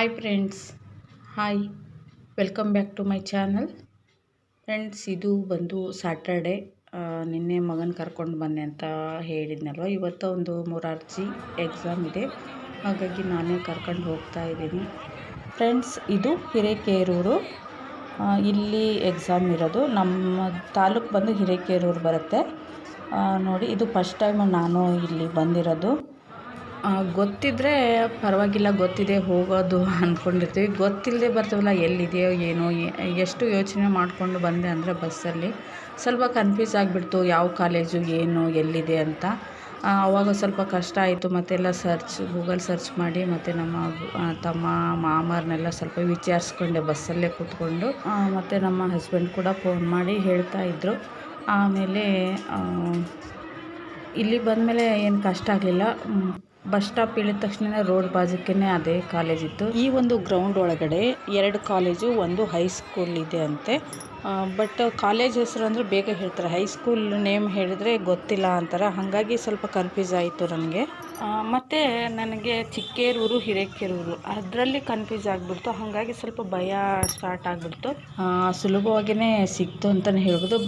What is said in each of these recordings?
Hi friends hi welcome back to my channel friends ಇದು ಬಂದು Saturday ನಿನ್ನೆ ಮಗನ ಕರ್ಕೊಂಡು ಬನ್ನಿ ಅಂತ ಹೇಳಿದ್ನಲ್ವ? ಇವತ್ತು ಒಂದು ಮೂರಾರ್ಜಿ ಎಕ್ಸಾಮ್ ಇದೆ. ಹಾಗಾಗಿ ನಾನೇ ಕರ್ಕೊಂಡು ಹೋಗ್ತಾ ಇದ್ದೀನಿ. ಫ್ರೆಂಡ್ಸ್ ಇದು ಹಿರೇಕೇರೂರು. ಇಲ್ಲಿ ಎಕ್ಸಾಮ್ ಇರೋದು. ನಮ್ಮ ತಾಲೂಕು ಬಂದು ಹಿರೇಕೇರೂರು ಬರುತ್ತೆ. ನೋಡಿ, ಇದು ಫಸ್ಟ್ ಟೈಮ್ ನಾನು ಇಲ್ಲಿ ಬಂದಿರೋದು. ಗೊತ್ತಿದ್ದರೆ ಪರವಾಗಿಲ್ಲ, ಗೊತ್ತಿದೆ ಹೋಗೋದು ಅಂದ್ಕೊಂಡಿರ್ತೀವಿ ಗೊತ್ತಿಲ್ಲದೆ ಬರ್ತೀವಲ್ಲ, ಎಲ್ಲಿದೆಯೋ ಏನೋ ಎಷ್ಟು ಯೋಚನೆ ಮಾಡಿಕೊಂಡು ಬಂದೆ ಅಂದರೆ ಬಸ್ಸಲ್ಲಿ. ಸ್ವಲ್ಪ ಕನ್ಫ್ಯೂಸ್ ಆಗಿಬಿಡ್ತು, ಯಾವ ಕಾಲೇಜು ಏನು, ಎಲ್ಲಿದೆ ಅಂತ. ಆವಾಗ ಸ್ವಲ್ಪ ಕಷ್ಟ ಆಯಿತು, ಮತ್ತೆಲ್ಲ ಸರ್ಚ್ ಗೂಗಲ್ ಸರ್ಚ್ ಮಾಡಿ ಮತ್ತು ನಮ್ಮ ತಮ್ಮ ಮಾಮರನ್ನೆಲ್ಲ ಸ್ವಲ್ಪ ವಿಚಾರಿಸ್ಕೊಂಡೆ ಬಸ್ಸಲ್ಲೇ ಕೂತ್ಕೊಂಡು. ಮತ್ತು ನಮ್ಮ ಹಸ್ಬೆಂಡ್ ಕೂಡ ಫೋನ್ ಮಾಡಿ ಹೇಳ್ತಾ ಇದ್ದರು ಆಮೇಲೆ ಇಲ್ಲಿ ಬಂದಮೇಲೆ ಏನು ಕಷ್ಟ ಆಗಲಿಲ್ಲ. ಬಸ್ ಸ್ಟಾಪ್ ಇಳಿದ ತಕ್ಷಣ ರೋಡ್ ಬಾಜುಕೇನೆ ಅದೇ ಕಾಲೇಜ್ ಇತ್ತು. ಈ ಒಂದು ಗ್ರೌಂಡ್ ಒಳಗಡೆ ಎರಡು ಕಾಲೇಜು, ಒಂದು ಹೈಸ್ಕೂಲ್ ಇದೆ ಅಂತೆ. ಬಟ್ ಕಾಲೇಜ್ ಹೆಸರು ಅಂದರೆ ಬೇಗ ಹೇಳ್ತಾರೆ. ಹೈಸ್ಕೂಲ್ ನೇಮ್ ಹೇಳಿದ್ರೆ ಗೊತ್ತಿಲ್ಲ ಅಂತಾರೆ. ಹಾಗಾಗಿ ಸ್ವಲ್ಪ ಕನ್ಫ್ಯೂಸ್ ಆಯಿತು ನನಗೆ. ಮತ್ತು ನನಗೆ ಚಿಕ್ಕೇರೂರು, ಹಿರೇಕೆರೂರು, ಅದರಲ್ಲಿ ಕನ್ಫ್ಯೂಸ್ ಆಗಿಬಿಡ್ತು. ಹಾಗಾಗಿ ಸ್ವಲ್ಪ ಭಯ ಸ್ಟಾರ್ಟ್ ಆಗಿಬಿಡ್ತು. ಸುಲಭವಾಗಿಯೇ ಸಿಕ್ತು ಅಂತಲೇ ಹೇಳ್ಬೋದು.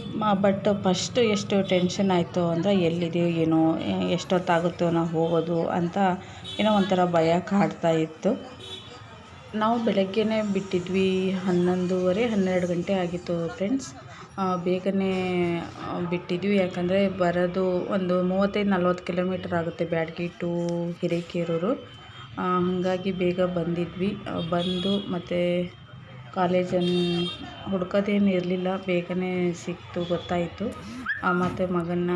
ಬಟ್ ಫಸ್ಟ್ ಎಷ್ಟು ಟೆನ್ಷನ್ ಆಯಿತು ಅಂದರೆ ಎಲ್ಲಿದೆಯೋ ಏನೋ ಎಷ್ಟೊತ್ತಾಗುತ್ತೋ ನಾವು ಹೋಗೋದು ಅಂತ ಏನೋ ಒಂಥರ ಭಯ ಕಾಡ್ತಾ ಇತ್ತು. ನಾವು ಬೆಳಗ್ಗೆನೇ ಬಿಟ್ಟಿದ್ವಿ ಹನ್ನೊಂದುವರೆ, ಹನ್ನೆರಡು ಗಂಟೆ ಆಗಿತ್ತು ಫ್ರೆಂಡ್ಸ್ ಬೇಗನೆ ಬಿಟ್ಟಿದ್ವಿ. ಯಾಕಂದರೆ ಬರೋದು ಒಂದು ಮೂವತ್ತೈದು, ನಲ್ವತ್ತು ಕಿಲೋಮೀಟ್ರ್ ಆಗುತ್ತೆ ಬ್ಯಾಡಗಿ ಟು ಹಿರೇಕೆರೂರು. ಹಾಗಾಗಿ ಬೇಗ ಬಂದಿದ್ವಿ. ಬಂದು ಮತ್ತು ಕಾಲೇಜನ್ನು ಹುಡ್ಕೋದೇನು ಇರಲಿಲ್ಲ ಬೇಗನೆ ಸಿಕ್ತು, ಗೊತ್ತಾಯಿತು. ಮತ್ತು ಮಗನ್ನ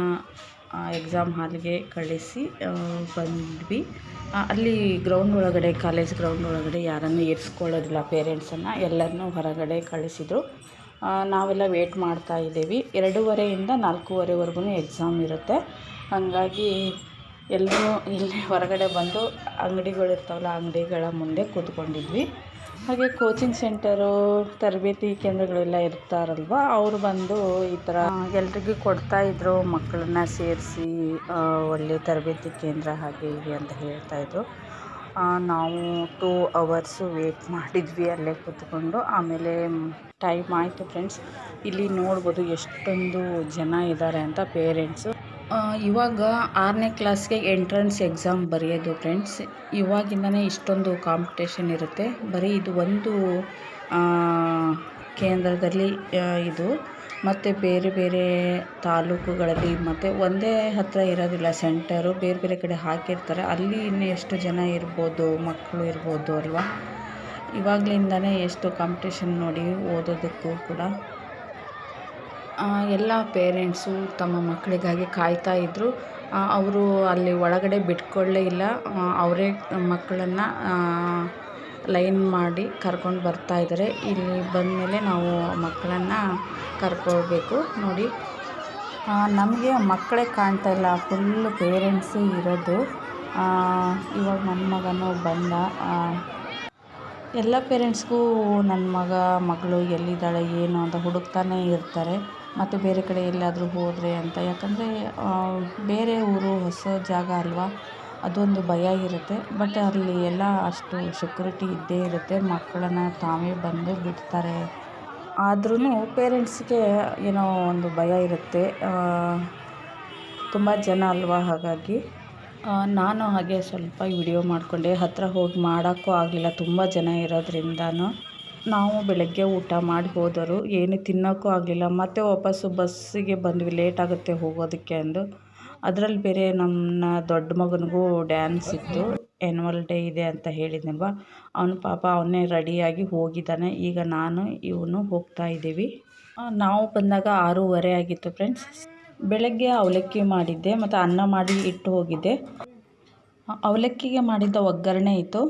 ಎಕ್ಸಾಮ್ ಹಾಲ್ಗೆ ಕಳಿಸಿ ಬಂದ್ವಿ. ಅಲ್ಲಿ ಗ್ರೌಂಡ್ ಒಳಗಡೆ ಕಾಲೇಜ್ ಗ್ರೌಂಡ್ ಒಳಗಡೆ ಯಾರನ್ನು ಇರಿಸ್ಕೊಳ್ಳೋದಿಲ್ಲ ಪೇರೆಂಟ್ಸನ್ನು ಎಲ್ಲರನ್ನೂ ಹೊರಗಡೆ ಕಳಿಸಿದರು. ಆ, ನಾವೆಲ್ಲ ವೇಟ್ ಮಾಡ್ತಾ ಇದ್ದೀವಿ. ಎರಡೂವರೆಯಿಂದ ನಾಲ್ಕೂವರೆವರೆಗೂ ಎಕ್ಸಾಮ್ ಇರುತ್ತೆ. ಹಾಗಾಗಿ ಎಲ್ಲರೂ ಇಲ್ಲಿ ಹೊರಗಡೆ ಬಂದು ಅಂಗಡಿಗಳಿರ್ತಾವಲ್ಲ ಅಂಗಡಿಗಳ ಮುಂದೆ ಕೂತ್ಕೊಂಡಿದ್ವಿ. ಹಾಗೆ ಕೋಚಿಂಗ್ ಸೆಂಟರು ತರಬೇತಿ ಕೇಂದ್ರಗಳೆಲ್ಲ ಇರ್ತಾರಲ್ವ? ಅವರು ಬಂದು ಈ ಥರ ಎಲ್ರಿಗೂ ಕೊಡ್ತಾ ಇದ್ರು, ಮಕ್ಕಳನ್ನ ಸೇರಿಸಿ ಒಳ್ಳೆ ತರಬೇತಿ ಕೇಂದ್ರ ಹಾಗೆ ಹೀಗೆ ಅಂತ ಹೇಳ್ತಾ ಇದ್ರು. ನಾವು ಟೂ ಅವರ್ಸು ವೇಟ್ ಮಾಡಿದ್ವಿ ಅಲ್ಲೇ ಕೂತ್ಕೊಂಡು. ಆಮೇಲೆ ಟೈಮ್ ಆಯಿತು ಫ್ರೆಂಡ್ಸ್ ಇಲ್ಲಿ ನೋಡ್ಬೋದು ಎಷ್ಟೊಂದು ಜನ ಇದ್ದಾರೆ ಅಂತ ಪೇರೆಂಟ್ಸು ಇವಾಗ ಆರನೇ ಕ್ಲಾಸ್ಗೆ ಎಂಟ್ರೆನ್ಸ್ ಎಕ್ಸಾಮ್ ಬರೆಯೋದು ಫ್ರೆಂಡ್ಸ್. ಇವಾಗಿಂದನೇ ಇಷ್ಟೊಂದು ಕಾಂಪಿಟೇಷನ್ ಇರುತ್ತೆ. ಬರೀ ಇದು ಒಂದು ಕೇಂದ್ರದಲ್ಲಿ ಇದು. ಮತ್ತು ಬೇರೆ ಬೇರೆ ತಾಲೂಕುಗಳಲ್ಲಿ ಮತ್ತು ಒಂದೇ ಹತ್ತಿರ ಇರೋದಿಲ್ಲ, ಸೆಂಟರು. ಬೇರೆ ಬೇರೆ ಕಡೆ ಹಾಕಿರ್ತಾರೆ. ಅಲ್ಲಿ ಇನ್ನು ಎಷ್ಟು ಜನ ಇರ್ಬೋದು, ಮಕ್ಕಳು ಇರ್ಬೋದು ಅಲ್ವಾ? ಇವಾಗಲಿಂದನೇ ಎಷ್ಟು ಕಾಂಪಿಟೇಷನ್ ನೋಡಿ ಓದೋದಕ್ಕೂ ಕೂಡ ಎಲ್ಲ ಪೇರೆಂಟ್ಸು ತಮ್ಮ ಮಕ್ಕಳಿಗಾಗಿ ಕಾಯ್ತಾ ಇದ್ದರು ಅವರು ಅಲ್ಲಿ ಒಳಗಡೆ ಬಿಟ್ಕೊಳ್ಳೇ ಇಲ್ಲ. ಅವರೇ ಮಕ್ಕಳನ್ನು ಲೈನ್ ಮಾಡಿ ಕರ್ಕೊಂಡು ಬರ್ತಾ ಇದ್ದಾರೆ ಇಲ್ಲಿ ಬಂದ ಮೇಲೆ ನಾವು ಮಕ್ಕಳನ್ನು ಕರ್ಕೊಳ್ಬೇಕು. ನೋಡಿ. ನಮಗೆ ಮಕ್ಕಳೇ ಕಾಣ್ತಾ ಇಲ್ಲ. ಫುಲ್ಲು ಪೇರೆಂಟ್ಸೇ ಇರೋದು. ಇವಾಗ ನನ್ನ ಮಗನೂ ಬಂದ. ಎಲ್ಲ ಪೇರೆಂಟ್ಸ್ಗೂ ನನ್ನ ಮಗ, ಮಗಳು ಎಲ್ಲಿದ್ದಾಳೆ, ಏನು ಅಂತ ಹುಡುಕ್ತಾನೇ ಇರ್ತಾರೆ. ಮತ್ತು ಬೇರೆ ಕಡೆ ಎಲ್ಲಾದರೂ ಹೋದರೆ ಅಂತ. ಯಾಕಂದರೆ ಬೇರೆ ಊರು ಹೊಸ ಜಾಗ ಅಲ್ವಾ, ಅದೊಂದು ಭಯ ಇರುತ್ತೆ. ಬಟ್ ಅಲ್ಲಿ ಎಲ್ಲ ಅಷ್ಟು ಸೆಕ್ಯೂರಿಟಿ ಇದ್ದೇ ಇರುತ್ತೆ. ಮಕ್ಕಳನ್ನು ತಾವೇ ಬಂದು ಬಿಡ್ತಾರೆ. ಆದ್ರೂ ಪೇರೆಂಟ್ಸ್ಗೆ ಏನೋ ಒಂದು ಭಯ ಇರುತ್ತೆ. ತುಂಬ ಜನ ಅಲ್ವಾ ಹಾಗಾಗಿ. ನಾನು ಹಾಗೆ ಸ್ವಲ್ಪ ವಿಡಿಯೋ ಮಾಡಿಕೊಂಡೆ. ಹತ್ತಿರ ಹೋಗಿ ಮಾಡೋಕ್ಕೂ ಆಗಲಿಲ್ಲ ತುಂಬ ಜನ ಇರೋದ್ರಿಂದನೂ. ನಾವು ಬೆಳಗ್ಗೆ ಊಟ ಮಾಡಿ ಹೋದರು ಏನು ತಿನ್ನೋಕ್ಕೂ ಆಗಲಿಲ್ಲ. ಮತ್ತೆ ವಾಪಸ್ಸು ಬಸ್ಸಿಗೆ ಬಂದ್ವಿ. ಲೇಟ್ ಆಗುತ್ತೆ ಹೋಗೋದಕ್ಕೆ ಅಂದು. ಅದರಲ್ಲಿ ಬೇರೆ ನನ್ನ ದೊಡ್ಡ ಮಗನಿಗೂ ಡ್ಯಾನ್ಸ್ ಇತ್ತು. ಆ್ಯನ್ವಲ್ ಡೇ ಇದೆ ಅಂತ ಹೇಳಿದ್ನಲ್ವ? ಅವನು ಪಾಪ ಅವನೇ ರೆಡಿಯಾಗಿ ಹೋಗಿದ್ದಾನೆ. ಈಗ ನಾನು ಇವನು ಹೋಗ್ತಾ ಇದ್ದೀವಿ. ನಾವು ಬಂದಾಗ ಆರೂವರೆ ಆಗಿತ್ತು ಫ್ರೆಂಡ್ಸ್. ಬೆಳಗ್ಗೆ ಅವಲಕ್ಕಿ ಮಾಡಿದ್ದೆ ಮತ್ತು ಅನ್ನ ಮಾಡಿ ಇಟ್ಟು ಹೋಗಿದ್ದೆ. ಅವಲಕ್ಕಿಗೆ ಮಾಡಿದ್ದ ಒಗ್ಗರಣೆ ಇತ್ತು.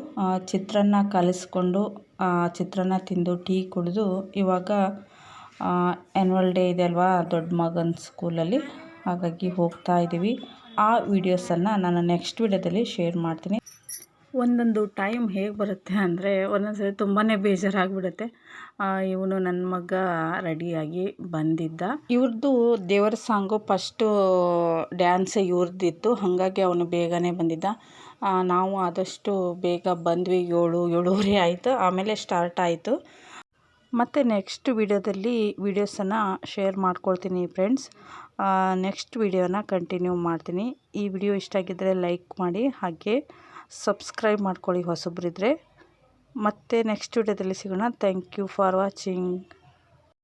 ಚಿತ್ರಾನ್ನ ಕಲಿಸ್ಕೊಂಡು ಚಿತ್ರಾನ್ನ ತಿಂದು ಟೀ ಕುಡಿದು ಇವಾಗ ಆ್ಯನ್ವಲ್ ಡೇ ಇದೆ ಅಲ್ವಾ, ದೊಡ್ಡ ಮಗನ ಸ್ಕೂಲಲ್ಲಿ. ಹಾಗಾಗಿ ಹೋಗ್ತಾ ಇದ್ದೀವಿ ಆ ವಿಡಿಯೋಸನ್ನು ನಾನು ನೆಕ್ಸ್ಟ್ ವಿಡಿಯೋದಲ್ಲಿ ಶೇರ್ ಮಾಡ್ತೀನಿ. ಒಂದೊಂದು ಟೈಮ್ ಹೇಗೆ ಬರುತ್ತೆ ಅಂದರೆ, ಒಂದೊಂದ್ಸರಿ ತುಂಬಾ ಬೇಜಾರಾಗಿಬಿಡುತ್ತೆ. ಇವನು ನನ್ನ ಮಗ ರೆಡಿಯಾಗಿ ಬಂದಿದ್ದ. ಇವ್ರದ್ದು ದೇವರ ಸಾಂಗು ಫಸ್ಟು ಡ್ಯಾನ್ಸ್ ಇವ್ರದ್ದಿತ್ತು ಹಾಗಾಗಿ ಅವನು ಬೇಗನೆ ಬಂದಿದ್ದ. ನಾವು ಆದಷ್ಟು ಬೇಗ ಬಂದ್ವಿ. ಏಳು, ಏಳುವರೆ ಆಯಿತು. ಆಮೇಲೆ ಸ್ಟಾರ್ಟ್ ಆಯಿತು. ಮತ್ತು ನೆಕ್ಸ್ಟ್ ವಿಡಿಯೋದಲ್ಲಿ ವೀಡಿಯೋಸನ್ನು ಶೇರ್ ಮಾಡ್ಕೊಳ್ತೀನಿ ಫ್ರೆಂಡ್ಸ್ ನೆಕ್ಸ್ಟ್ ವಿಡಿಯೋನ ಕಂಟಿನ್ಯೂ ಮಾಡ್ತೀನಿ. ಈ ವಿಡಿಯೋ ಇಷ್ಟ ಆಗಿದ್ದರೆ ಲೈಕ್ ಮಾಡಿ, ಹಾಗೆ ಸಬ್ಸ್ಕ್ರೈಬ್ ಮಾಡ್ಕೊಳ್ಳಿ ಹೊಸಬ್ರಿದ್ರೆ. ಮತ್ತೆ ನೆಕ್ಸ್ಟ್ ವಿಡಿಯೋದಲ್ಲಿ ಸಿಗೋಣ. Thank you for watching